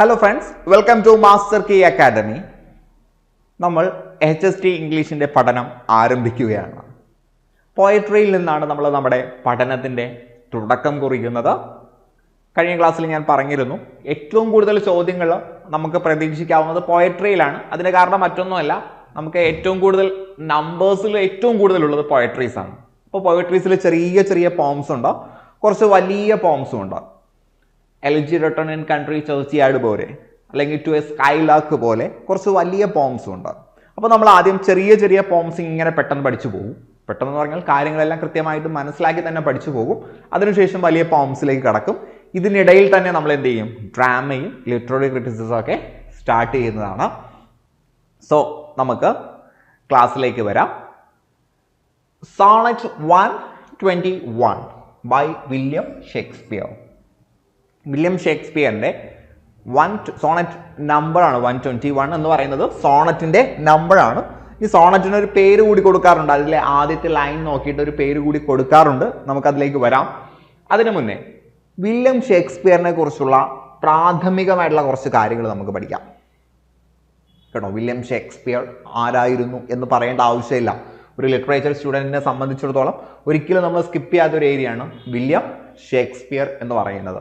Hello friends welcome to master K academy നമ്മൾ H S T ഇംഗ്ലീഷിന്റെ പഠനം ആരംഭിക്കുകയാണ്. പോയട്രിയിൽ നിന്നാണ് നമ്മൾ നമ്മുടെ പഠനത്തിന്റെ തുടക്കം കുറിക്കുന്നത്. കഴിഞ്ഞ ക്ലാസ്സിൽ ഞാൻ പറഞ്ഞിരുന്നു ഏറ്റവും കൂടുതൽ ചോദ്യങ്ങൾ നമുക്ക് പ്രതീക്ഷിക്കാവുന്നത് പോയട്രിയിലാണ് അതിന് കാരണം മറ്റൊന്നുമല്ല നമുക്ക് ഏറ്റവും കൂടുതൽ നമ്പേഴ്സിൽ ഏറ്റവും കൂടുതലുള്ളത് പോയട്രീസാണ് അപ്പോൾ പോയട്രീസിൽ ചെറിയ ചെറിയ പോംസ് ഉണ്ട്. കുറച്ച് വലിയ പോംസും ഉണ്ട്. Elegy written in country churchyard പോലെ അല്ലെങ്കിൽ ടു എ സ്കൈ ലാക്ക് പോലെ കുറച്ച് വലിയ പോംസും ഉണ്ട് അപ്പോൾ നമ്മൾ ആദ്യം ചെറിയ ചെറിയ പോംസ് ഇങ്ങനെ പെട്ടെന്ന് പഠിച്ചു പോകും. പെട്ടെന്ന് പറഞ്ഞാൽ കാര്യങ്ങളെല്ലാം കൃത്യമായിട്ട് മനസ്സിലാക്കി തന്നെ പഠിച്ചു പോകും. അതിനുശേഷം വലിയ പോംസിലേക്ക് കടക്കും. ഇതിനിടയിൽ തന്നെ നമ്മൾ എന്ത് ചെയ്യും? ഡ്രാമയും ലിറ്റററി ക്രിറ്റിസിസം ഒക്കെ സ്റ്റാർട്ട് ചെയ്യുന്നതാണ്. സോ നമുക്ക് ക്ലാസ്സിലേക്ക് വരാം. Sonnet one twenty one by William Shakespeare William ഷേക്സ്പിയറിന്റെ one sonnet നമ്പറാണ് വൺ ട്വന്റി വൺ എന്ന് പറയുന്നത്. സോണറ്റിന്റെ നമ്പറാണ് ഈ സോണറ്റിന് ഒരു പേര് കൂടി കൊടുക്കാറുണ്ട്. അതിലെ ആദ്യത്തെ ലൈൻ നോക്കിയിട്ട് ഒരു പേര് കൂടി കൊടുക്കാറുണ്ട്. നമുക്കതിലേക്ക് വരാം. അതിനു മുന്നേ വില്യം ഷേക്സ്പിയറിനെ കുറിച്ചുള്ള പ്രാഥമികമായിട്ടുള്ള കുറച്ച് കാര്യങ്ങൾ നമുക്ക് പഠിക്കാം. കേട്ടോ വില്യം ഷേക്സ്പിയർ ആരായിരുന്നു എന്ന് പറയേണ്ട ആവശ്യമില്ല. ഒരു ലിറ്ററേച്ചർ സ്റ്റുഡന്റിനെ സംബന്ധിച്ചിടത്തോളം ഒരിക്കലും നമ്മൾ സ്കിപ്പ് ചെയ്യാത്ത ഒരു ഏരിയയാണ് വില്യം ഷേക്സ്പിയർ എന്ന് പറയുന്നത്.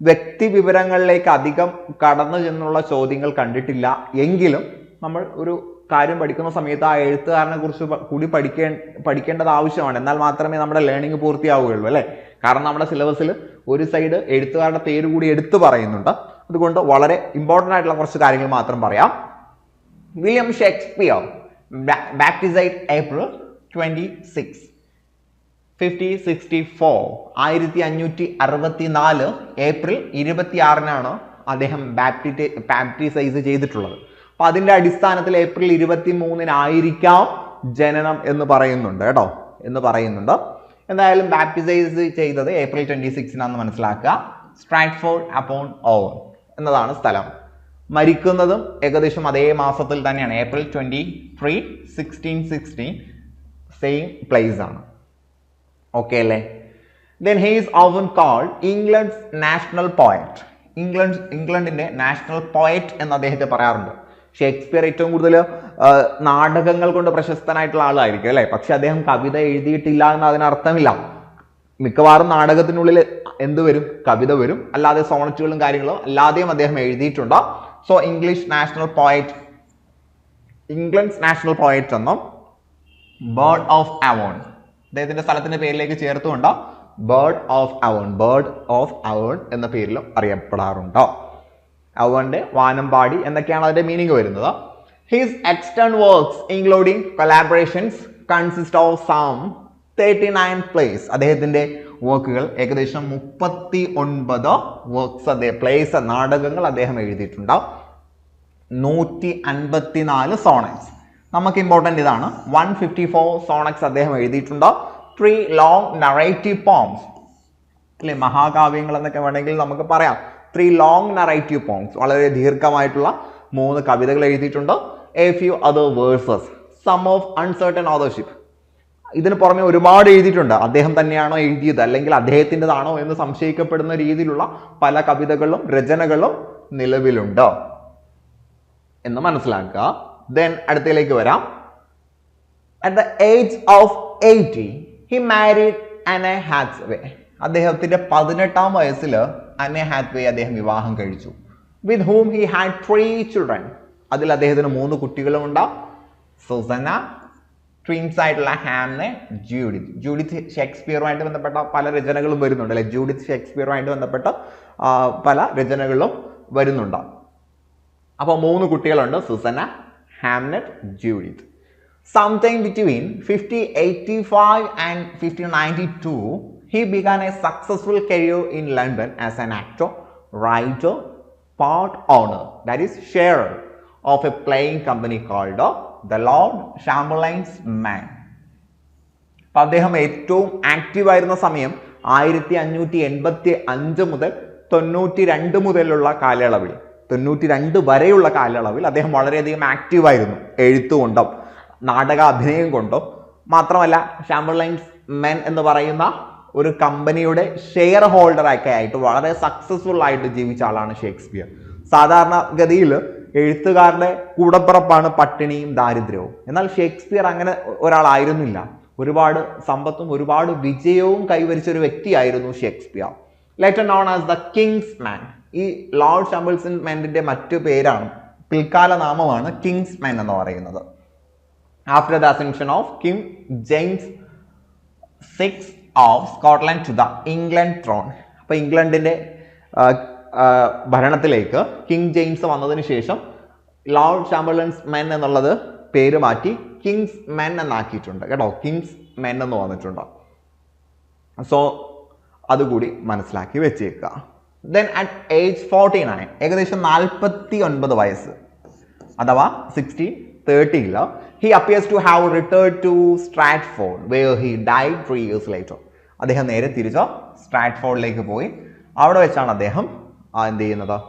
വ്യക്തി വിവരങ്ങളിലേക്ക് അധികം കടന്നു ചെന്നുള്ള ചോദ്യങ്ങൾ കണ്ടിട്ടില്ല. എങ്കിലും നമ്മൾ ഒരു കാര്യം പഠിക്കുന്ന സമയത്ത് ആ എഴുത്തുകാരനെ കുറിച്ച് കൂടി പഠിക്കേ പഠിക്കേണ്ടത് ആവശ്യമാണ്. എന്നാൽ മാത്രമേ നമ്മുടെ ലേണിംഗ് പൂർത്തിയാവുകയുള്ളൂ അല്ലേ? കാരണം നമ്മുടെ സിലബസിൽ ഒരു സൈഡ് എഴുത്തുകാരുടെ പേര് കൂടി എടുത്തു പറയുന്നുണ്ട്. അതുകൊണ്ട് വളരെ ഇമ്പോർട്ടന്റ് ആയിട്ടുള്ള കുറച്ച് കാര്യങ്ങൾ മാത്രം പറയാം. William Shakespeare baptised April twenty six fifty sixty four ആയിരത്തി അഞ്ഞൂറ്റി അറുപത്തി നാല് ഏപ്രിൽ ഇരുപത്തിയാറിനാണ് അദ്ദേഹം ബാപ്റ്റി ബാപ്റ്റിസൈസ് ചെയ്തിട്ടുള്ളത്. അപ്പം അതിന്റെ അടിസ്ഥാനത്തിൽ ഏപ്രിൽ ഇരുപത്തി മൂന്നിനായിരിക്കാം ജനനം എന്ന് പറയുന്നുണ്ട് കേട്ടോ. എന്ന് പറയുന്നുണ്ട്. എന്തായാലും ബാപ്റ്റിസൈസ് ചെയ്തത് ഏപ്രിൽ ട്വന്റി സിക്സിനാന്ന് മനസ്സിലാക്കുക. സ്ട്രാറ്റ്ഫോർഡ് അപ്പോൺ ഓവൻ എന്നതാണ് സ്ഥലം. മരിക്കുന്നതും ഏകദേശം അതേ മാസത്തിൽ തന്നെയാണ്. April twenty three sixteen sixteen same place ആണ്. ഓക്കെ അല്ലേ then he is oven called England's national poet England ഇംഗ്ലണ്ടിന്റെ നാഷണൽ പോയറ്റ് എന്ന് അദ്ദേഹത്തെ പറയാറുണ്ട്. ഷേക്സ്പിയർ ഏറ്റവും കൂടുതൽ നാടകങ്ങൾ കൊണ്ട് പ്രശസ്തനായിട്ടുള്ള ആളായിരിക്കും അല്ലേ? പക്ഷെ അദ്ദേഹം കവിത എഴുതിയിട്ടില്ല എന്ന് അതിനർത്ഥമില്ല. മിക്കവാറും നാടകത്തിനുള്ളിൽ എന്ത് വരും? കവിത വരും. അല്ലാതെ സോണറ്റുകളും കാര്യങ്ങളും അല്ലാതെയും അദ്ദേഹം എഴുതിയിട്ടുണ്ട്. So English national poet England's national poet എന്നും ബേർഡ് ഓഫ് അവോൺ അദ്ദേഹത്തിന്റെ സ്ഥലത്തിന്റെ പേരിലേക്ക് ചേർത്തുകൊണ്ട്? Bard of Avon bard of Avon എന്ന പേരിലും അറിയപ്പെടാറുണ്ട്? അവന്റെ വാനമ്പാടി എന്നൊക്കെയാണ് അതിന്റെ മീനിങ് വരുന്നത്. His extant works including collaborations consist of some thirty nine plays അദ്ദേഹത്തിന്റെ വർക്കുകൾ ഏകദേശം മുപ്പത്തി ഒൻപത് വർക്ക്സ് അദ്ദേഹം പ്ലേസ് നാടകങ്ങൾ അദ്ദേഹം എഴുതിയിട്ടുണ്ട് നൂറ്റി അൻപത്തിനാല് സോണക്സ് നമുക്ക് ഇമ്പോർട്ടന്റ് ഇതാണ്. വൺ ഫിഫ്റ്റി ഫോർ സോണക്സ് അദ്ദേഹം എഴുതിയിട്ടുണ്ട്. ത്രീ ലോങ് നറേറ്റീവ് പോംസ് അല്ലെ മഹാകാവ്യങ്ങൾ എന്നൊക്കെ വേണമെങ്കിൽ നമുക്ക് പറയാം. ത്രീ ലോങ് നറേറ്റീവ് പോംസ് വളരെ ദീർഘമായിട്ടുള്ള മൂന്ന് കവിതകൾ എഴുതിയിട്ടുണ്ട്. A few other verses some of uncertain authorship ഇതിന് പുറമെ ഒരുപാട് എഴുതിയിട്ടുണ്ട്. അദ്ദേഹം തന്നെയാണോ എഴുതിയത്? അല്ലെങ്കിൽ അദ്ദേഹത്തിന്റെതാണോ എന്ന് സംശയിക്കപ്പെടുന്ന രീതിയിലുള്ള പല കവിതകളും രചനകളും നിലവിലുണ്ട്. എന്ന് മനസ്സിലാക്കുക. ദെൻ അടുത്തയിലേക്ക് വരാം. At the age of eighty he married Anne Hathaway അദ്ദേഹത്തിന്റെ പതിനെട്ടാം വയസ്സിൽ അനെ ഹാത്വേ അദ്ദേഹം വിവാഹം കഴിച്ചു. With whom he had three children അതിൽ അദ്ദേഹത്തിന് മൂന്ന് കുട്ടികളും കുട്ടികളുമുണ്ട് സുസന ട്വിൻസ് ആയിട്ടുള്ള ഹാമിനെ ജൂഡിത്ത് ജൂഡിത്ത് ഷേക്സ്പിയറുമായിട്ട് ബന്ധപ്പെട്ട പല രചനകളും വരുന്നുണ്ട് അല്ലെ? ജൂഡിത്ത് ഷേക്സ്പിയറുമായിട്ട് ബന്ധപ്പെട്ട പല രചനകളും വരുന്നുണ്ട്. അപ്പോൾ മൂന്ന് കുട്ടികളുണ്ട് Susanna Hamlet Judith. Five and fifty ninety two he began a successful career in London as an actor writer part owner that is share of a playing company called the Lord Chamberlain's Men അപ്പൊ അദ്ദേഹം ഏറ്റവും active ആയിരുന്ന സമയം ആയിരത്തി അഞ്ഞൂറ്റി എൺപത്തി അഞ്ച് മുതൽ തൊണ്ണൂറ്റി രണ്ട് മുതലുള്ള കാലയളവിൽ തൊണ്ണൂറ്റി രണ്ട് വരെയുള്ള കാലയളവിൽ അദ്ദേഹം വളരെയധികം ആക്റ്റീവായിരുന്നു എഴുത്തുകൊണ്ടും നാടക അഭിനയം കൊണ്ടും. മാത്രമല്ല ഷാംബർലൈൻസ് മെൻ എന്ന് പറയുന്ന ഒരു കമ്പനിയുടെ ഷെയർ ഹോൾഡറൊക്കെ ആയിട്ട് വളരെ സക്സസ്ഫുൾ ആയിട്ട് ജീവിച്ച ആളാണ് ഷേക്സ്പിയർ. സാധാരണഗതിയിൽ എഴുത്തുകാരുടെ കൂടപ്പിറപ്പാണ് പട്ടിണിയും ദാരിദ്ര്യവും. എന്നാൽ ഷേക്സ്പിയർ അങ്ങനെ ഒരാളായിരുന്നില്ല ഒരുപാട് സമ്പത്തും ഒരുപാട് വിജയവും കൈവരിച്ച ഒരു വ്യക്തിയായിരുന്നു Shakespeare. Later known as the King's Men ഈ ലോർഡ് ഷംബിൾസൺ മാനിന്റെ മറ്റു പേരാണ് പിൽക്കാല നാമമാണ് കിങ്സ് മാൻ എന്ന് പറയുന്നത്. After the accession of King James six of Scotland to the England throne അപ്പോൾ ഇംഗ്ലണ്ടിന്റെ ഭരണത്തിലേക്ക് കിങ് ജെയിംസ് വന്നതിന് ശേഷം ലോർഡ് ചാമ്പർലൻസ് മെൻ എന്നുള്ളത് പേര് മാറ്റി കിങ്സ് മെൻ എന്നാക്കിയിട്ടുണ്ട്. കേട്ടോ കിങ്സ് മെൻ എന്ന് വന്നിട്ടുണ്ട്. സോ അതുകൂടി മനസ്സിലാക്കി വെച്ചേക്കുക. Then at age forty nine ഏകദേശം നാൽപ്പത്തി ഒൻപത് വയസ്സ്. അഥവാ sixteen തേർട്ടിയിൽ he appears to have return to Stratford where he die three years later അദ്ദേഹം നേരെ തിരിച്ച് സ്ട്രാറ്റ്ഫോർഡിലേക്ക് പോയി. അവിടെ വെച്ചാണ് അദ്ദേഹം എന്ത് ചെയ്യുന്നത്?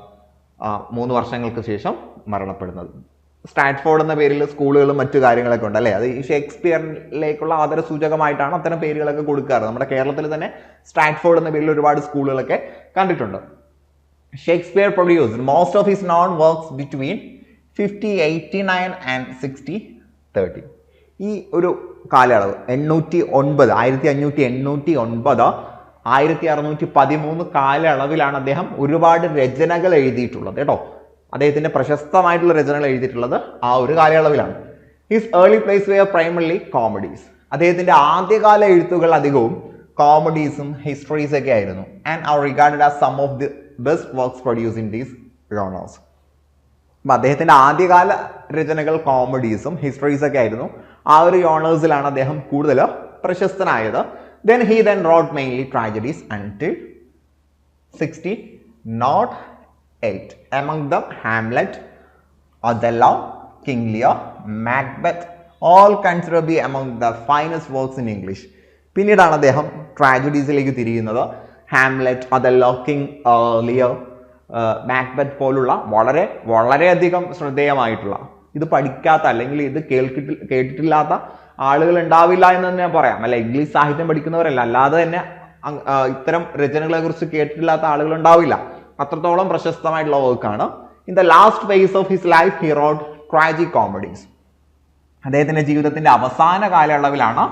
മൂന്ന് വർഷങ്ങൾക്ക് ശേഷം മരണപ്പെടുന്നത്. സ്റ്റാറ്റ്ഫോർഡ് എന്ന പേരിൽ സ്കൂളുകളും മറ്റു കാര്യങ്ങളൊക്കെ ഉണ്ട് അല്ലേ? അത് ഈ ഷേക്സ്പിയറിലേക്കുള്ള ആദര സൂചകമായിട്ടാണ് അത്തരം പേരുകളൊക്കെ കൊടുക്കാറ്. നമ്മുടെ കേരളത്തിൽ തന്നെ സ്റ്റാറ്റ്ഫോർഡ് എന്ന പേരിൽ ഒരുപാട് സ്കൂളുകളൊക്കെ കണ്ടിട്ടുണ്ട്. Shakespeare produced most of his known works between fifty eighty nine and sixty thirty. ഈ ഒരു കാലയളവ് എണ്ണൂറ്റി ഒൻപത് ആയിരത്തി അഞ്ഞൂറ്റി എണ്ണൂറ്റി ഒൻപത് ആയിരത്തി അറുന്നൂറ്റി പതിമൂന്ന് കാലയളവിലാണ് അദ്ദേഹം ഒരുപാട് രചനകൾ എഴുതിയിട്ടുള്ളത് കേട്ടോ? അദ്ദേഹത്തിന്റെ പ്രശസ്തമായിട്ടുള്ള രചനകൾ എഴുതിയിട്ടുള്ളത് ആ ഒരു കാലയളവിലാണ്. His early plays were primarily comedies അദ്ദേഹത്തിന്റെ ആദ്യകാല എഴുത്തുകൾ അധികവും കോമഡീസും ഹിസ്റ്ററീസ് ഒക്കെ ആയിരുന്നു and are regarded as some of the best works produce in these genres അപ്പം അദ്ദേഹത്തിന്റെ ആദ്യകാല രചനകൾ കോമഡീസും ഹിസ്റ്ററീസ് ഒക്കെ ആയിരുന്നു ആ ഒരു യോണേഴ്സിലാണ് അദ്ദേഹം കൂടുതൽ പ്രശസ്തനായത്. Then he then wrote mainly tragedies until sixty nought eight Among them, Hamlet, Othello, King Lear, Macbeth. All considered be among the finest works in English. പിന്നീടാണ് അദ്ദേഹം ട്രാജഡീസിലേക്ക് തിരിയുന്നത്. Hamlet Othello King Lear Macbeth പോലുള്ള വളരെ വളരെയധികം ശ്രദ്ധേയമായിട്ടുള്ള ഇത് പഠിക്കാത്ത അല്ലെങ്കിൽ ഇത് കേൾക്കിട്ടി കേട്ടിട്ടില്ലാത്ത ആളുകൾ ഉണ്ടാവില്ല എന്ന് തന്നെ പറയാം. അല്ല ഇംഗ്ലീഷ് സാഹിത്യം പഠിക്കുന്നവരല്ല. അല്ലാതെ തന്നെ ഇത്തരം രചനകളെ കുറിച്ച് കേട്ടിട്ടില്ലാത്ത ആളുകൾ ഉണ്ടാവില്ല. അത്രത്തോളം പ്രശസ്തമായിട്ടുള്ള വർക്കാണ് in the last phase of his life he wrote tragic comedies അദ്ദേഹത്തിന്റെ ജീവിതത്തിന്റെ അവസാന കാലയളവിലാണ്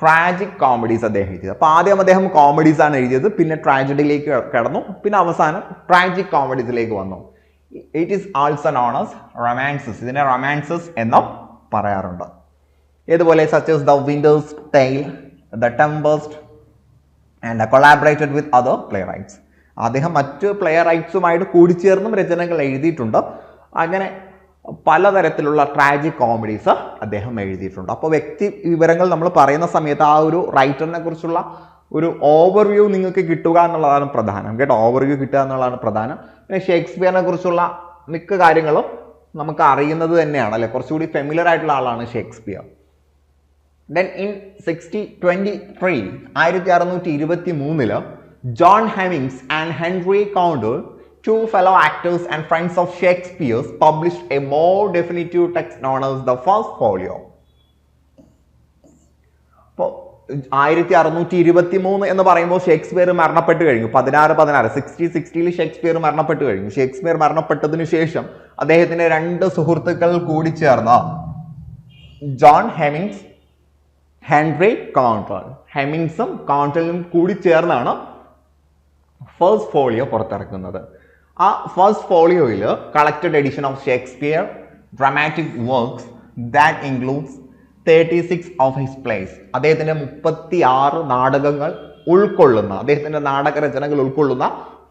ട്രാജിക് കോമഡീസ് അദ്ദേഹം എഴുതിയത്. അപ്പോൾ ആദ്യം അദ്ദേഹം കോമഡീസ് ആണ് എഴുതിയത് പിന്നെ ട്രാജഡിയിലേക്ക് കടന്നു പിന്നെ അവസാനം ട്രാജിക് കോമഡീസിലേക്ക് വന്നു. It is also known as romances ഇതിനെ റൊമാൻസസ് എന്നും പറയാറുണ്ട്. ഇതുപോലെ such as the Winter's Tale the Tempest and collaborated with other playwrights അദ്ദേഹം മറ്റ് പ്ലെയർ റൈറ്റ്സുമായിട്ട് കൂടിച്ചേർന്നും രചനകൾ എഴുതിയിട്ടുണ്ട്. അങ്ങനെ പലതരത്തിലുള്ള ട്രാജിക് കോമഡീസ് അദ്ദേഹം എഴുതിയിട്ടുണ്ട്. അപ്പോൾ വ്യക്തി വിവരങ്ങൾ നമ്മൾ പറയുന്ന സമയത്ത് ആ ഒരു റൈറ്ററിനെ കുറിച്ചുള്ള ഒരു ഓവർവ്യൂ നിങ്ങൾക്ക് കിട്ടുക എന്നുള്ളതാണ് പ്രധാനം. കേട്ടോ? ഓവർവ്യൂ കിട്ടുക എന്നുള്ളതാണ് പ്രധാനം. പിന്നെ ഷേക്സ്പിയറിനെ കുറിച്ചുള്ള മിക്ക കാര്യങ്ങളും നമുക്ക് അറിയുന്നത് തന്നെയാണ്. അല്ലെ? കുറച്ചുകൂടി ഫെമിലർ ആയിട്ടുള്ള ആളാണ് Shakespeare. Then in sixty twenty three ആയിരത്തി അറുന്നൂറ്റി ഇരുപത്തി മൂന്നിൽ John Heminges and Henry Condell two fellow actors and friends of Shakespeare's published a more definitive text known as the first folio അപ്പോൾ ആയിരത്തി അറുന്നൂറ്റി ഇരുപത്തി മൂന്ന് എന്ന് പറയുമ്പോൾ ഷേക്സ്പിയർ മരണപ്പെട്ട് കഴിഞ്ഞു. പതിനാറ് പതിനാറ് സിക്സ്റ്റി സിക്സ്റ്റിയിൽ ഷേക്സ്പിയർ മരണപ്പെട്ട് കഴിഞ്ഞു. ഷേക്സ്പിയർ മരണപ്പെട്ടതിനു ശേഷം അദ്ദേഹത്തിന്റെ രണ്ട് സുഹൃത്തുക്കൾ കൂടി ചേർന്ന ജോൺ ഹെമിങ്സ് ഹെൻറി കോൺട്രൽ ഹെമിങ്സും കോൺട്രലും കൂടി ചേർന്നാണ് ഫസ്റ്റ് ഫോളിയോ പുറത്തിറക്കുന്നത്. ആ first ഫോളിയോയിൽ collected edition of Shakespeare dramatic works that includes thirty six of his plays അദ്ദേഹത്തിന്റെ മുപ്പത്തി ആറ് നാടകങ്ങൾ ഉൾക്കൊള്ളുന്ന അദ്ദേഹത്തിന്റെ നാടക രചനകൾ ഉൾക്കൊള്ളുന്ന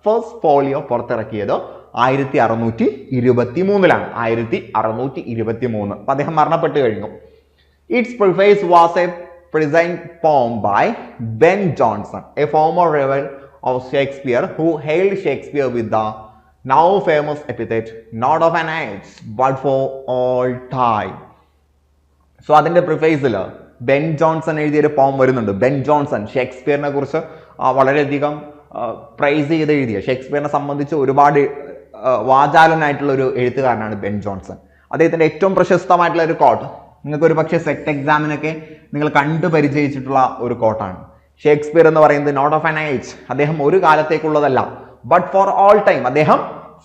ഫസ്റ്റ് ഫോളിയോ പുറത്തിറക്കിയത് ആയിരത്തി അറുന്നൂറ്റി ഇരുപത്തി മൂന്നിലാണ് ആയിരത്തി അറുന്നൂറ്റി ഇരുപത്തി മൂന്ന് അപ്പം അദ്ദേഹം മരണപ്പെട്ടു കഴിഞ്ഞു. Its preface was a prescient poem by Ben Jonson a form of rival of Shakespeare who hailed Shakespeare with the now famous epithet, not of an age, but for all time. So അതിന്റെ പ്രിഫേസിൽ Ben Johnson എഴുതിയൊരു പോം വരുന്നുണ്ട്. Ben Johnson ഷേക്സ്പിയറിനെ കുറിച്ച് വളരെയധികം price ചെയ്ത് എഴുതിയ. ഷേക്സ്പിയറിനെ സംബന്ധിച്ച് ഒരുപാട് വാചാലനായിട്ടുള്ള ഒരു എഴുത്തുകാരനാണ് ബെൻ ജോൺസൺ അദ്ദേഹത്തിന്റെ ഏറ്റവും പ്രശസ്തമായിട്ടുള്ള ഒരു കോട്ട് നിങ്ങൾക്ക് ഒരു പക്ഷേ സെറ്റ് എക്സാമിനൊക്കെ നിങ്ങൾ കണ്ടു പരിചയിച്ചിട്ടുള്ള ഒരു കോട്ടാണ് ഷേക്സ്പിയർ എന്ന് പറയുന്നത് നോട്ട് ഓഫ് ആൻ ഏജ് അദ്ദേഹം ഒരു കാലത്തേക്കുള്ളതല്ല. ബട്ട് ഫോർ ഓൾ ടൈം അദ്ദേഹം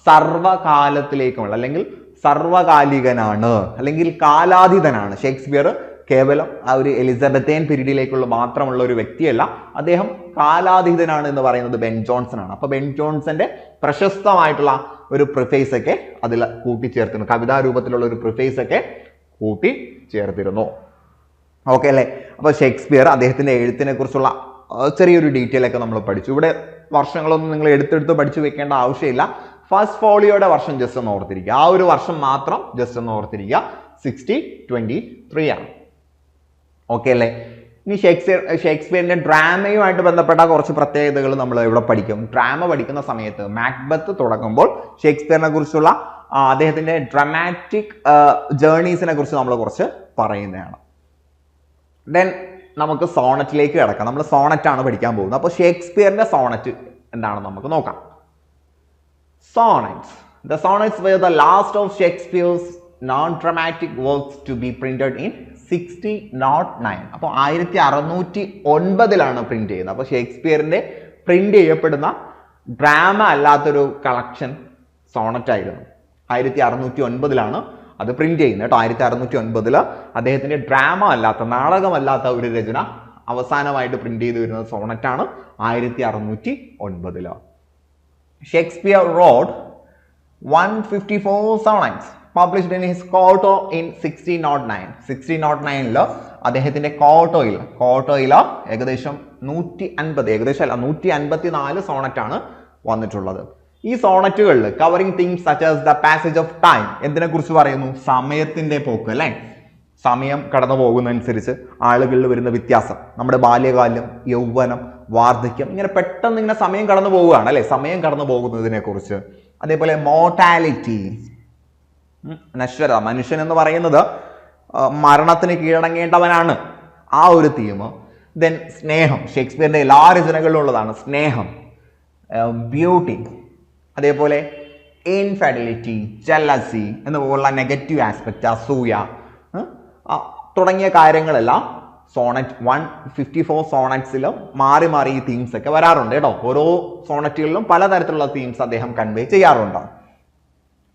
സർവകാലത്തിലേക്കുമുള്ള അല്ലെങ്കിൽ സർവകാലികനാണ് അല്ലെങ്കിൽ കാലാതീതനാണ്. ഷേക്സ്പിയർ കേവലം ആ ഒരു എലിസബത്തേൻ പീരീഡിലേക്കുള്ള മാത്രമുള്ള ഒരു വ്യക്തിയല്ല. അദ്ദേഹം കാലാതീതനാണ് എന്ന് പറയുന്നത് ബെൻ ജോൺസൺ ആണ് അപ്പൊ ബെൻ ജോൺസന്റെ പ്രശസ്തമായിട്ടുള്ള ഒരു പ്രിഫേസ് ഒക്കെ അതിൽ കൂട്ടിച്ചേർത്തിരുന്നു. കവിതാ രൂപത്തിലുള്ള ഒരു പ്രിഫേസ് ഒക്കെ കൂട്ടി ചേർത്തിരുന്നു ഓക്കെ അല്ലേ? അപ്പോൾ ഷേക്സ്പിയർ അദ്ദേഹത്തിന്റെ എഴുത്തിനെ കുറിച്ചുള്ള ചെറിയൊരു ഡീറ്റെയിൽ ഒക്കെ നമ്മൾ പഠിച്ചു. ഇവിടെ വർഷങ്ങളൊന്നും നിങ്ങൾ എടുത്തെടുത്ത് പഠിച്ചു വെക്കേണ്ട ആവശ്യമില്ല. ഫസ്റ്റ് ഫോളിയോയുടെ വർഷം ജസ്റ്റ് ഒന്ന് ഓർത്തിരിക്കുക. ആ ഒരു വർഷം മാത്രം ജസ്റ്റ് ഒന്ന് ഓർത്തിരിക്കുക. സിക്സ്റ്റി ട്വന്റി ത്രീ ആണ്. ഓക്കെ അല്ലേ? ഇനി ഷേക്സ്പിയർ ഷേക്സ്പിയറിന്റെ ഡ്രാമയുമായിട്ട് ബന്ധപ്പെട്ട കുറച്ച് പ്രത്യേകതകൾ നമ്മൾ ഇവിടെ പഠിക്കും. ഡ്രാമ പഠിക്കുന്ന സമയത്ത് മാക്ബത്ത് തുടങ്ങുമ്പോൾ ഷേക്സ്പിയറിനെ കുറിച്ചുള്ള അദ്ദേഹത്തിന്റെ ഡ്രമാറ്റിക് ജേർണീസിനെ കുറിച്ച് നമ്മൾ കുറച്ച് പറയുന്നതാണ്. ദെൻ നമുക്ക് സോണറ്റിലേക്ക് കിടക്കാം. നമ്മൾ സോണറ്റ് ആണ് പഠിക്കാൻ പോകുന്നത്. അപ്പോൾ ഷേക്സ്പിയറിന്റെ സോണറ്റ് എന്താണെന്ന് നമുക്ക് നോക്കാം. Sonnets the sonnets were the last of Shakespeare's non dramatic works to be printed in sixteen naught nine അപ്പോൾ ആയിരത്തി അറുന്നൂറ്റി ഒൻപതിലാണ് പ്രിന്റ് ചെയ്യുന്നത്. അപ്പോൾ ഷേക്സ്പിയറിന്റെ പ്രിന്റ് ചെയ്യപ്പെടുന്ന ഡ്രാമ അല്ലാത്തൊരു കളക്ഷൻ സോണറ്റ് ആയിരുന്നു. ആയിരത്തി അറുന്നൂറ്റി ഒൻപതിലാണ് അത് പ്രിന്റ് ചെയ്യുന്നത് കേട്ടോ. ആയിരത്തി അറുന്നൂറ്റി ഒൻപതിൽ അദ്ദേഹത്തിന്റെ ഡ്രാമ അല്ലാത്ത നാടകമല്ലാത്ത ഒരു രചന അവസാനമായിട്ട് പ്രിന്റ് ചെയ്ത് വരുന്നത് സോണറ്റാണ് ആയിരത്തി അറുന്നൂറ്റി ഒൻപതിൽ Shakespeare wrote 154 sonnets published in his quarto in 1609 1609 അദ്ദേഹത്തിന്റെ കോട്ടോയിൽ കോട്ടോയിൽ ഏകദേശം നൂറ്റി അൻപത് ഏകദേശം അല്ല നൂറ്റി അൻപത്തി നാല് സോണറ്റ് ആണ് വന്നിട്ടുള്ളത്. ഈ സോണറ്റുകളിൽ covering things such as the passage of time എന്തിനെ കുറിച്ച് പറയുന്നു? സമയത്തിന്റെ പോക്ക് അല്ലേ? സമയം കടന്നു പോകുന്നതനുസരിച്ച് ആളുകളിൽ വരുന്ന വ്യത്യാസം. നമ്മുടെ ബാല്യകാലം യൗവനം വാർദ്ധക്യം ഇങ്ങനെ പെട്ടെന്ന് ഇങ്ങനെ സമയം കടന്നു പോവുകയാണ് അല്ലെ? സമയം കടന്നു പോകുന്നതിനെ കുറിച്ച് അതേപോലെ മോർട്ടാലിറ്റി നശ്വരത മനുഷ്യൻ എന്ന് പറയുന്നത് മരണത്തിന് കീഴടങ്ങേണ്ടവനാണ്. ആ ഒരു തീം ദെൻ സ്നേഹം. ഷേക്സ്പിയറിന്റെ എല്ലാ രചനകളിലും ഉള്ളതാണ് സ്നേഹം. ബ്യൂട്ടി അതേപോലെ ഇൻഫാഡിലിറ്റി ജലസി എന്നുപോലുള്ള നെഗറ്റീവ് ആസ്പെക്റ്റ് അസൂയ തുടങ്ങിയ കാര്യങ്ങളെല്ലാം സോണറ്റ് വൺ ഫിഫ്റ്റി ഫോർ സോണറ്റ്സിൽ മാറി മാറി ഈ തീംസ് ഒക്കെ വരാറുണ്ട് കേട്ടോ. ഓരോ സോണറ്റുകളിലും പലതരത്തിലുള്ള തീംസ് അദ്ദേഹം കൺവേ ചെയ്യാറുണ്ട്.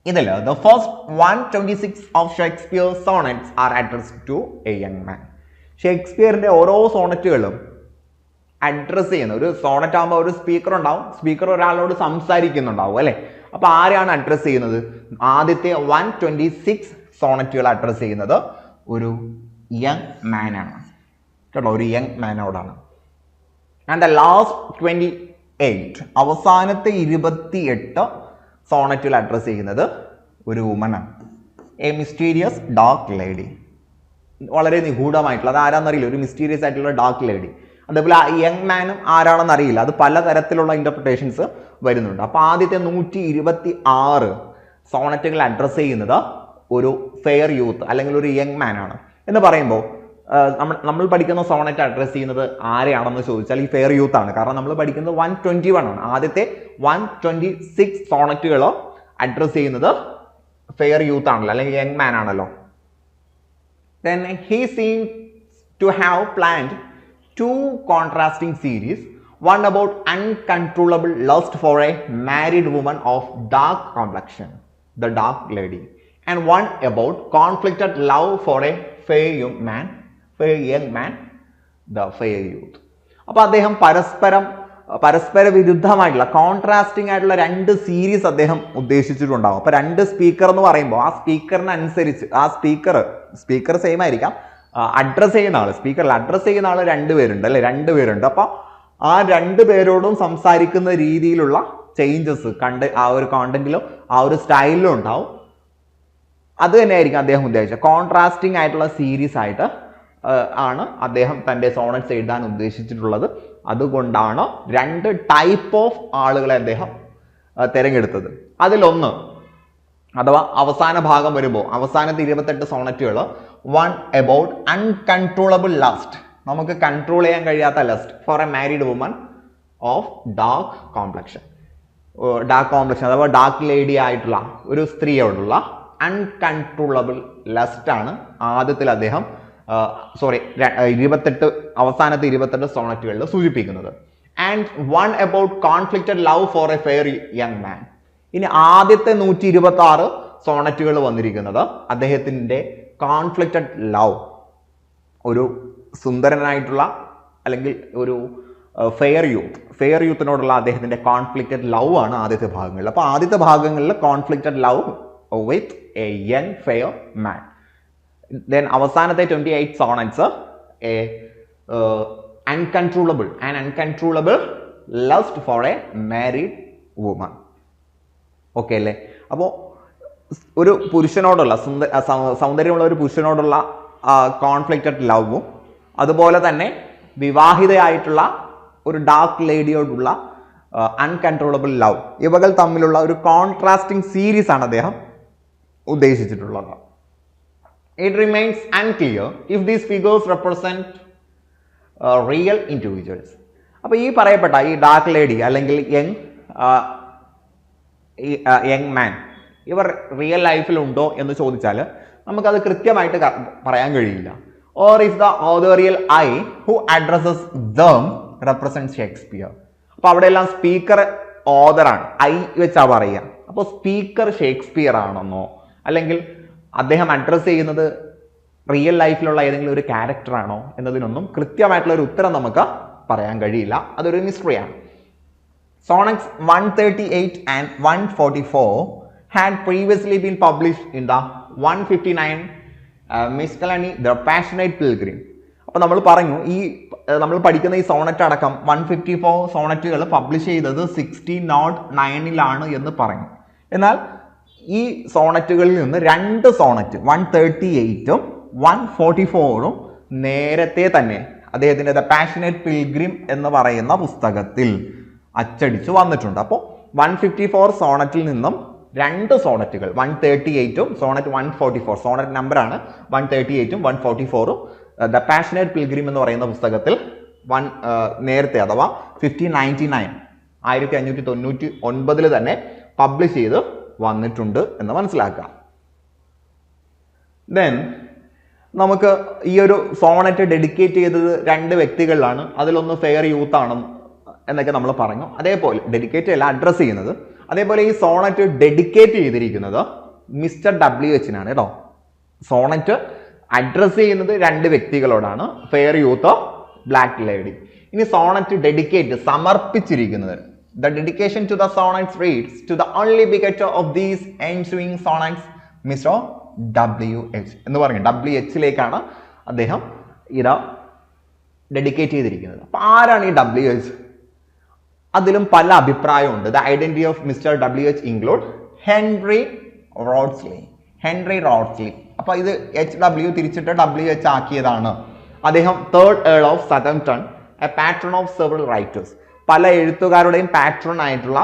ഇതിൽ the first one twenty six of Shakespeare sonnets are addressed to a young man ഷേക്സ്പിയറിന്റെ ഓരോ സോണറ്റുകളും അഡ്രസ് ചെയ്യുന്നത്. ഒരു സോണറ്റ് ആകുമ്പോൾ ഒരു സ്പീക്കർ ഉണ്ടാവും. സ്പീക്കർ ഒരാളോട് സംസാരിക്കുന്നുണ്ടാവും അല്ലേ? അപ്പോൾ ആരെയാണ് അഡ്രസ്സ് ചെയ്യുന്നത്? ആദ്യത്തെ വൺ ട്വന്റി സിക്സ് സോണറ്റുകൾ അഡ്രസ്സ് ചെയ്യുന്നത് ഒരു യങ് മാൻ ആണ്. കേട്ടോ ഒരു young മാനോടാണ് and the last twenty eight അവസാനത്തെ ഇരുപത്തി എട്ട് സോണറ്റുകൾ അഡ്രസ്സ് ചെയ്യുന്നത് ഒരു വുമനാണ് എ മിസ്റ്റീരിയസ് ഡാർക്ക് ലേഡി വളരെ നിഗൂഢമായിട്ടുള്ള അത് ആരാന്നറിയില്ല ഒരു മിസ്റ്റീരിയസ് ആയിട്ടുള്ള ഡാർക്ക് ലേഡി അതേപോലെ യങ് മാനും ആരാണെന്ന് അറിയില്ല. അത് പലതരത്തിലുള്ള തരത്തിലുള്ള ഇന്റർപ്രിട്ടേഷൻസ് വരുന്നുണ്ട്. അപ്പോൾ ആദ്യത്തെ നൂറ്റി ഇരുപത്തി ആറ് സോണറ്റുകൾ അഡ്രസ്സ് ചെയ്യുന്നത് ഒരു ഫെയർ യൂത്ത് അല്ലെങ്കിൽ ഒരു യങ് മാൻ ആണ്. എന്ന് പറയുമ്പോൾ നമ്മൾ നമ്മൾ പഠിക്കുന്ന സോണറ്റ് അഡ്രസ്സ് ചെയ്യുന്നത് ആരെയാണെന്ന് ചോദിച്ചാൽ ഈ ഫെയർ യൂത്ത് ആണ്. കാരണം നമ്മൾ പഠിക്കുന്നത് വൺ ട്വന്റി വൺ ആണ്. ആദ്യത്തെ വൺ ട്വന്റി സിക്സ് സോണറ്റുകൾ അഡ്രസ്സ് ചെയ്യുന്നത് ഫെയർ യൂത്ത് ആണല്ലോ അല്ലെങ്കിൽ യങ് മാൻ ആണല്ലോ. Then he seems to have planned two contrasting series one about uncontrollable lust for a married woman of dark complexion the dark lady and one about conflicted love for a fair young man fair young man the fair youth അപ്പൊ അദ്ദേഹം പരസ്പരം പരസ്പര വിരുദ്ധമായിട്ടുള്ള contrasting ആയിട്ടുള്ള രണ്ട് series അദ്ദേഹം ഉദ്ദേശിച്ചിട്ടുണ്ടാകും അപ്പൊ രണ്ട് speaker എന്ന് പറയുമ്പോൾ ആ സ്പീക്കറിനനുസരിച്ച് ആ സ്പീക്കർ സ്പീക്കർ സെയിം ആയിരിക്കാം അഡ്രസ് ചെയ്യുന്ന ആൾ സ്പീക്കറിൽ അഡ്രസ്സ് ചെയ്യുന്ന ആൾ രണ്ട് പേരുണ്ട് അല്ലേ? രണ്ട് പേരുണ്ട് അപ്പോൾ ആ രണ്ട് പേരോടും സംസാരിക്കുന്ന രീതിയിലുള്ള ചേഞ്ചസ് കണ്ട് ആ ഒരു കോണ്ടന്റിലും ആ ഒരു സ്റ്റൈലിലും ഉണ്ടാവും. അത് തന്നെയായിരിക്കും അദ്ദേഹം ഉദ്ദേശിച്ചത്. കോൺട്രാസ്റ്റിംഗ് ആയിട്ടുള്ള സീരീസ് ആയിട്ട് ആണ് അദ്ദേഹം തന്റെ സോണറ്റ്സ് എഴുതാൻ ഉദ്ദേശിച്ചിട്ടുള്ളത്. അതുകൊണ്ടാണ് രണ്ട് ടൈപ്പ് ഓഫ് ആളുകളെ അദ്ദേഹം തിരഞ്ഞെടുത്തത്. അതിലൊന്ന് അഥവാ അവസാന ഭാഗം വരുമ്പോൾ അവസാനത്തെ ഇരുപത്തെട്ട് സോണറ്റുകൾ വൺ എബൌട്ട് അൺകൺട്രോളബിൾ ലസ്റ്റ് നമുക്ക് കൺട്രോൾ ചെയ്യാൻ കഴിയാത്ത lust for a married woman of dark complexion dark complexion അഥവാ ഡാർക്ക് ലേഡി ആയിട്ടുള്ള ഒരു സ്ത്രീയോടുള്ള അൺകൺട്രോളബിൾ ലസ്റ്റ് ആണ് ആദ്യത്തിൽ അദ്ദേഹം സോറി ഇരുപത്തെട്ട് അവസാനത്തെ ഇരുപത്തെട്ട് സോണറ്റുകളിൽ സൂചിപ്പിക്കുന്നത്. And one about conflicted love for a fair young man ഇനി ആദ്യത്തെ നൂറ്റി ഇരുപത്തി ആറ് സോണറ്റുകൾ വന്നിരിക്കുന്നത് അദ്ദേഹത്തിന്റെ കോൺഫ്ലിക്റ്റഡ് ലവ് ഒരു സുന്ദരനായിട്ടുള്ള അല്ലെങ്കിൽ ഒരു ഫെയർ യൂത്ത് ഫെയർ യൂത്തിനോടുള്ള അദ്ദേഹത്തിന്റെ കോൺഫ്ലിക്റ്റഡ് ലവ് ആണ് ആദ്യത്തെ ഭാഗങ്ങളിൽ. അപ്പോൾ ആദ്യത്തെ ഭാഗങ്ങളിൽ conflicted love with a young fair man then അവസാനത്തെ twenty eight sonnets a uncontrollable and uncontrollable lust for a married woman okay അല്ലേ? അപ്പോൾ ഒരു പുരുഷനോടുള്ള സുന്ദ സൗന്ദര്യമുള്ള ഒരു പുരുഷനോടുള്ള കോൺഫ്ലിക്റ്റഡ് ലവും അതുപോലെ തന്നെ വിവാഹിതയായിട്ടുള്ള ഒരു ഡാർക്ക് ലേഡിയോടുള്ള അൺകൺട്രോളബിൾ ലവ് ഇവകൾ തമ്മിലുള്ള ഒരു കോൺട്രാസ്റ്റിംഗ് സീരീസ് ആണ് അദ്ദേഹം ഉദ്ദേശിച്ചിട്ടുള്ളത്. It remains unclear if these figures represent real individuals അപ്പോൾ ഈ പറയപ്പെട്ട ഈ ഡാർക്ക് ലേഡി അല്ലെങ്കിൽ യങ് യങ് മാൻ ഇവർ റിയൽ ലൈഫിലുണ്ടോ എന്ന് ചോദിച്ചാൽ നമുക്കത് കൃത്യമായിട്ട് പറയാൻ കഴിയില്ല. Or if the authorial I who addresses them represent Shakespeare അപ്പോൾ അവിടെയെല്ലാം സ്പീക്കർ ഓതറാണ് ഐ വെച്ചാ പറയുക. അപ്പോൾ സ്പീക്കർ ഷേക്സ്പിയർ ആണെന്നോ അല്ലെങ്കിൽ അദ്ദേഹം അഡ്രസ്സ് ചെയ്യുന്നത് റിയൽ ലൈഫിലുള്ള ഏതെങ്കിലും ഒരു ക്യാരക്ടറാണോ എന്നതിനൊന്നും കൃത്യമായിട്ടുള്ള ഒരു ഉത്തരം നമുക്ക് പറയാൻ കഴിയില്ല. അതൊരു മിസ്റ്ററിയാണ് Sonnets 138 and 144 had previously been published in the 159 uh, Miscellany The Passionate Pilgrim. അപ്പോൾ നമ്മൾ പറഞ്ഞു ഈ നമ്മൾ പഠിക്കുന്ന ഈ സോണറ്റ് അടക്കം വൺ ഫിഫ്റ്റി ഫോർ സോണറ്റുകൾ പബ്ലിഷ് ചെയ്തത് സിക്സ്റ്റി നോട്ട് നയനിലാണ് എന്ന് പറഞ്ഞു എന്നാൽ ഈ സോണറ്റുകളിൽ നിന്ന് രണ്ട് സോണറ്റ് വൺ തേർട്ടി എയ്റ്റും വൺ ഫോർട്ടി ഫോറും നേരത്തെ തന്നെ അദ്ദേഹത്തിന്റെ ദ പാഷനേറ്റ് പിൽഗ്രിം എന്ന് പറയുന്ന പുസ്തകത്തിൽ അച്ചടിച്ച് വന്നിട്ടുണ്ട്. അപ്പോൾ വൺ ഫിഫ്റ്റി ഫോർ സോണറ്റിൽ നിന്നും രണ്ട് സോണറ്റുകൾ one thirty എയ്റ്റും sonnet one forty four sonnet നമ്പറാണ് വൺ തേർട്ടി എയ്റ്റും വൺ ഫോർട്ടി ഫോറും ദ പാഷനേറ്റ് പിൽഗ്രിം എന്ന് പറയുന്ന പുസ്തകത്തിൽ വൺ നേരത്തെ അഥവാ ഫിഫ്റ്റീൻ നയന്റി നയൻ ആയിരത്തി അഞ്ഞൂറ്റി തൊണ്ണൂറ്റി ഒൻപതിൽ തന്നെ പബ്ലിഷ് ചെയ്ത് വന്നിട്ടുണ്ട് എന്ന് മനസ്സിലാക്കാം. ദെൻ നമുക്ക് ഈ ഒരു സോണറ്റ് ഡെഡിക്കേറ്റ് ചെയ്തത് രണ്ട് വ്യക്തികളിലാണ്. അതിലൊന്ന് ഫെയർ യൂത്ത് ആണ് എന്നൊക്കെ നമ്മൾ പറഞ്ഞു. അതേപോലെ ഡെഡിക്കേറ്റ് അല്ല അഡ്രസ്സ് ചെയ്യുന്നത്. അതേപോലെ ഈ സോണറ്റ് ഡെഡിക്കേറ്റ് ചെയ്തിരിക്കുന്നത് മിസ്റ്റർ ഡബ്ല്യു എച്ചിനാണ് കേട്ടോ സോണറ്റ് അഡ്രസ്സ് ചെയ്യുന്നത് രണ്ട് വ്യക്തികളോടാണ്. ഫെയർ യൂത്ത് ബ്ലാക്ക് ലേഡി ഇനി sonnet dedicate സമർപ്പിച്ചിരിക്കുന്നത്. The dedication to the sonnets reads to the only begetter of these ensuing sonnets mister W H എന്ന് പറഞ്ഞു. ഡബ്ല്യു എച്ചിലേക്കാണ് അദ്ദേഹം ഇത് ഡെഡിക്കേറ്റ് ചെയ്തിരിക്കുന്നത്. അപ്പോൾ ആരാണ് ഈ ഡബ്ല്യു എച്ച് അതിലും പല അഭിപ്രായമുണ്ട്. The identity of Mister W H include Henry Wriothesley Henry Wriothesley അപ്പോൾ ഇത് എച്ച് ഡബ്ല്യു തിരിച്ചിട്ട് ഡബ്ല്യു എച്ച് ആക്കിയതാണ്. അദ്ദേഹം third Earl of Southampton a pattern of several writers പല എഴുത്തുകാരുടെയും പാറ്റേൺ ആയിട്ടുള്ള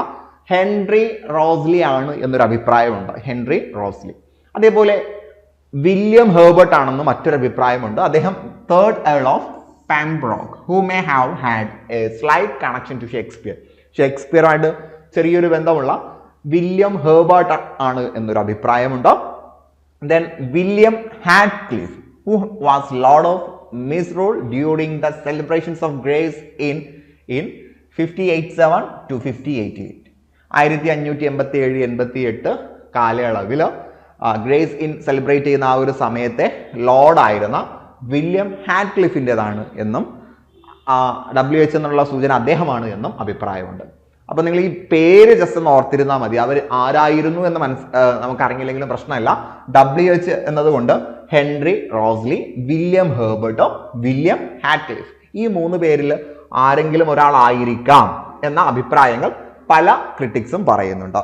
ഹെൻറി റോസ്ലി ആണ് എന്നൊരു അഭിപ്രായമുണ്ട്. ഹെൻറി റോസ്ലി അതേപോലെ വില്യം ഹേർബർട്ട് ആണെന്ന് മറ്റൊരു അഭിപ്രായമുണ്ട്. അദ്ദേഹം third earl of Pembroke who may have had a slight connection to Shakespeare ഷേക്സ്പിയറുമായിട്ട് ചെറിയൊരു ബന്ധമുള്ള വില്യം ഹേർബർട്ട് ആണ് എന്നൊരു അഭിപ്രായമുണ്ട്. Then William Hadcliffe who was Lord of Misrule during the celebrations of Gray's Inn in fifty eight seven to fifty eighty eight ആയിരത്തി അഞ്ഞൂറ്റി എൺപത്തി ഏഴ് എൺപത്തി എട്ട് കാലയളവിൽ ഗ്രേസ് ഇൻ സെലിബ്രേറ്റ് ചെയ്യുന്ന ആ ഒരു സമയത്തെ ലോർഡായിരുന്ന വില്യം ഹാറ്റ്ക്ലിഫിന്റെതാണ് എന്നും ഡബ്ല്യു എച്ച് എന്നുള്ള സൂചന അദ്ദേഹമാണ് എന്നും അഭിപ്രായമുണ്ട്. അപ്പോൾ നിങ്ങൾ ഈ പേര് ജസ്റ്റ് ഒന്ന് ഓർത്തിരുന്നാൽ മതി. അവർ ആരായിരുന്നു എന്ന് മനസ് ആ, നമുക്ക് അറിഞ്ഞില്ലെങ്കിലും പ്രശ്നമല്ല. ഡബ്ല്യു എച്ച് എന്നതുകൊണ്ട് ഹെൻറി റോസ്ലി വില്യം ഹേർബർട്ടോ വില്യം ഹാറ്റ്ക്ലിഫ്. ഈ മൂന്ന് പേരിൽ ആരെങ്കിലും ഒരാളായിരിക്കാം എന്ന അഭിപ്രായങ്ങൾ പല ക്രിട്ടിക്സും പറയുന്നുണ്ട്.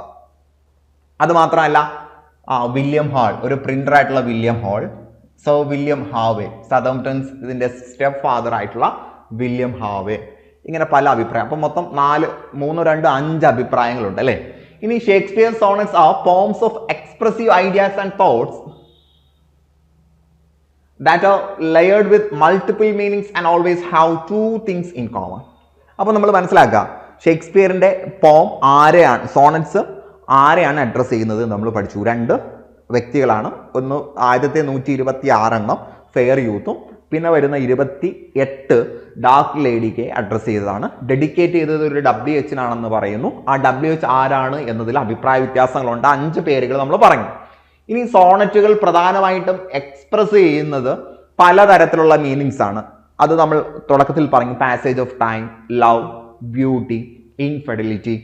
അതുമാത്രമല്ല വില്യം ഹാൾ ഒരു പ്രിന്റർ ആയിട്ടുള്ള William Hall so William Harvey. Southampton's ഇതിന്റെ സ്റ്റെപ്പ് ഫാദർ ആയിട്ടുള്ള വില്യം ഹാവേ. ഇങ്ങനെ പല അഭിപ്രായം. അപ്പം മൊത്തം നാല് മൂന്ന് രണ്ട് അഞ്ച് അഭിപ്രായങ്ങളുണ്ട് അല്ലേ? ഇനി Shakespeare sonnets are forms of expressive ideas and thoughts that are layered with multiple meanings and always have two things in common അപ്പോൾ നമ്മൾ മനസ്സിലാക്കുക ഷേക്സ്പിയറിന്റെ പോം ആരെയാണ് സോണറ്റ്സ് ആരെയാണ് അഡ്രസ്സ് ചെയ്യുന്നത് നമ്മൾ പഠിച്ചു. രണ്ട് വ്യക്തികളാണ്. ഒന്ന് ആദ്യത്തെ നൂറ്റി ഇരുപത്തി ആറെണ്ണം ഫെയർ യൂത്തും പിന്നെ വരുന്ന ഇരുപത്തി എട്ട് ഡാർക്ക് ലേഡിക്ക് അഡ്രസ്സ് ചെയ്തതാണ്. ഡെഡിക്കേറ്റ് ചെയ്തത് ഒരു ഡബ്ല്യു എച്ചിനാണെന്ന് പറയുന്നു. ആ ഡബ്ല്യു എച്ച് ആരാണ് എന്നതിൽ അഭിപ്രായ വ്യത്യാസങ്ങളുണ്ട്. അഞ്ച് പേരുകൾ നമ്മൾ പറഞ്ഞു. ഇനി സോണറ്റുകൾ പ്രധാനമായിട്ടും എക്സ്പ്രസ് ചെയ്യുന്നത് പലതരത്തിലുള്ള മീനിങ്സ് ആണ്. അത് നമ്മൾ തുടക്കത്തിൽ പറഞ്ഞു. Passage of time love beauty infidelity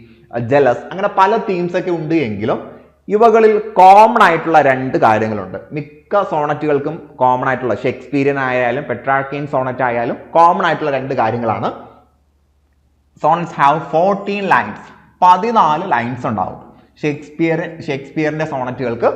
jealous അങ്ങനെ പല തീംസ് ഒക്കെ ഉണ്ട് എങ്കിലും ഇവകളിൽ കോമൺ ആയിട്ടുള്ള രണ്ട് കാര്യങ്ങളുണ്ട്. മിക്ക സോണറ്റുകൾക്കും കോമൺ ആയിട്ടുള്ള ഷേക്സ്പീരിയൻ ആയാലും പെട്രാക്കിയൻ സോണറ്റ് ആയാലും കോമൺ ആയിട്ടുള്ള രണ്ട് കാര്യങ്ങളാണ്. സോണറ്റ്സ് ഹാവ് ഫോർട്ടീൻ ലൈൻസ് പതിനാല് ലൈൻസ് ഉണ്ടാവും. ഷേക്സ്പിയർ ഷേക്സ്പിയറിന്റെ സോണറ്റുകൾക്ക്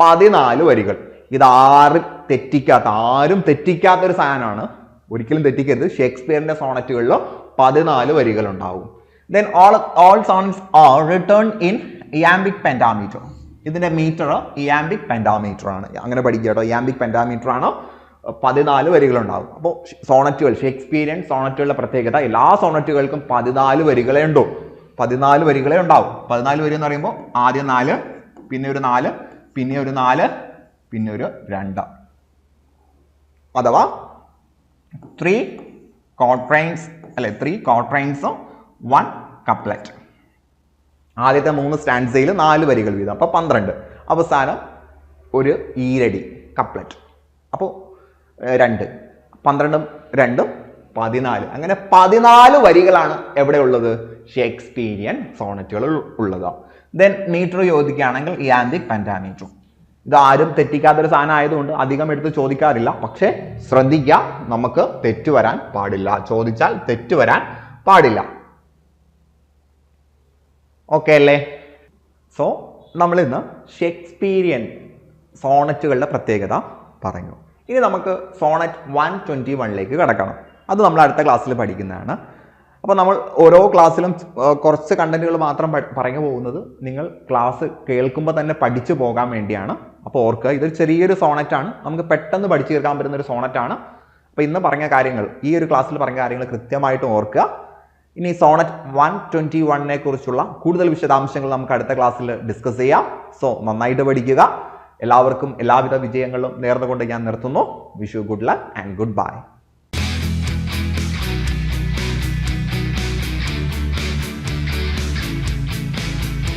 പതിനാല് വരികൾ. ഇത് ആരും തെറ്റിക്കാത്ത ആരും തെറ്റിക്കാത്തൊരു സാധനമാണ്. ഒരിക്കലും തെറ്റിക്കരുത്. ഷേക്സ്പിയറിന്റെ സോണറ്റുകളിൽ പതിനാല് വരികളുണ്ടാവും. Then all all sonnets are written in iambic pentameter ഇതിന്റെ മീറ്റർ ഇയാംബിക് പെൻഡാമീറ്റർ ആണ് അങ്ങനെ പഠിക്കുക കേട്ടോ. ഇയാംബിക് പെൻഡാമീറ്റർ ആണ് പതിനാല് വരികളുണ്ടാവും. അപ്പോൾ സോണറ്റുകൾ ഷേക്സ്പീരിയൻ സോണറ്റുകളുടെ പ്രത്യേകത എല്ലാ സോണറ്റുകൾക്കും പതിനാല് വരികളെ ഉണ്ടോ? പതിനാല് വരികളെ ഉണ്ടാവും. പതിനാല് വരി എന്ന് പറയുമ്പോൾ ആദ്യം നാല് പിന്നെ ഒരു നാല് പിന്നെ ഒരു നാല് പിന്നെ ഒരു രണ്ട്. അഥവാ ത്രീ കോട്രൈൻസ് അല്ലെ ത്രീ കോട്രൈൻസും വൺ കപ്ലറ്റ് ആദ്യത്തെ മൂന്ന് സ്റ്റാൻഡ്സയിൽ നാല് വരികൾ വീതം. അപ്പോൾ പന്ത്രണ്ട്. അവസാനം ഒരു ഈരടി കപ്ലറ്റ്. അപ്പോൾ രണ്ട്. പന്ത്രണ്ടും രണ്ടും പതിനാല്. അങ്ങനെ പതിനാല് വരികളാണ് എവിടെ ഉള്ളത്? ഷേക്സ്പീരിയൻ സോണറ്റുകൾ ഉള്ളത്. ദെൻ മീറ്റർ ചോദിക്കുകയാണെങ്കിൽ ഇയാൻഡിക് പെന്റാമീറ്റർ. ഇത് ആരും തെറ്റിക്കാത്തൊരു സാധനം ആയതുകൊണ്ട് അധികം എടുത്ത് ചോദിക്കാറില്ല. പക്ഷേ ശ്രദ്ധിക്കുക നമുക്ക് തെറ്റ് വരാൻ പാടില്ല. ചോദിച്ചാൽ തെറ്റ് വരാൻ പാടില്ല. ഓക്കെ അല്ലേ? സോ നമ്മൾ ഇന്ന് ഷേക്സ്പീരിയൻ സോണറ്റുകളുടെ പ്രത്യേകത പറഞ്ഞു. ഇനി നമുക്ക് സോണറ്റ് വൺ ട്വന്റി വണ്ണിലേക്ക് കിടക്കണം. അത് നമ്മൾ അടുത്ത ക്ലാസ്സിൽ പഠിക്കുന്നതാണ്. അപ്പോൾ നമ്മൾ ഓരോ ക്ലാസ്സിലും കുറച്ച് കണ്ടന്റുകൾ മാത്രം പറഞ്ഞു പോകുന്നത് നിങ്ങൾ ക്ലാസ് കേൾക്കുമ്പോൾ തന്നെ പഠിച്ചു പോകാൻ വേണ്ടിയാണ്. അപ്പോൾ ഓർക്കുക ഇതൊരു ചെറിയൊരു സോണറ്റാണ് നമുക്ക് പെട്ടെന്ന് പഠിച്ചു തീർക്കാൻ പറ്റുന്ന ഒരു സോണറ്റാണ് അപ്പോൾ ഇന്ന് പറഞ്ഞ കാര്യങ്ങൾ ഈ ഒരു ക്ലാസ്സിൽ പറഞ്ഞ കാര്യങ്ങൾ കൃത്യമായിട്ട് ഓർക്കുക. ഇനി സോണറ്റ് വൺ ട്വന്റി വണ്ണിനെ കുറിച്ചുള്ള കൂടുതൽ വിശദാംശങ്ങൾ നമുക്ക് അടുത്ത ക്ലാസ്സിൽ ഡിസ്കസ് ചെയ്യാം. സോ നന്നായിട്ട് പഠിക്കുക. എല്ലാവർക്കും എല്ലാവിധ വിജയങ്ങളും നേർന്നുകൊണ്ട് ഞാൻ നിർത്തുന്നു. Wish you good luck and goodbye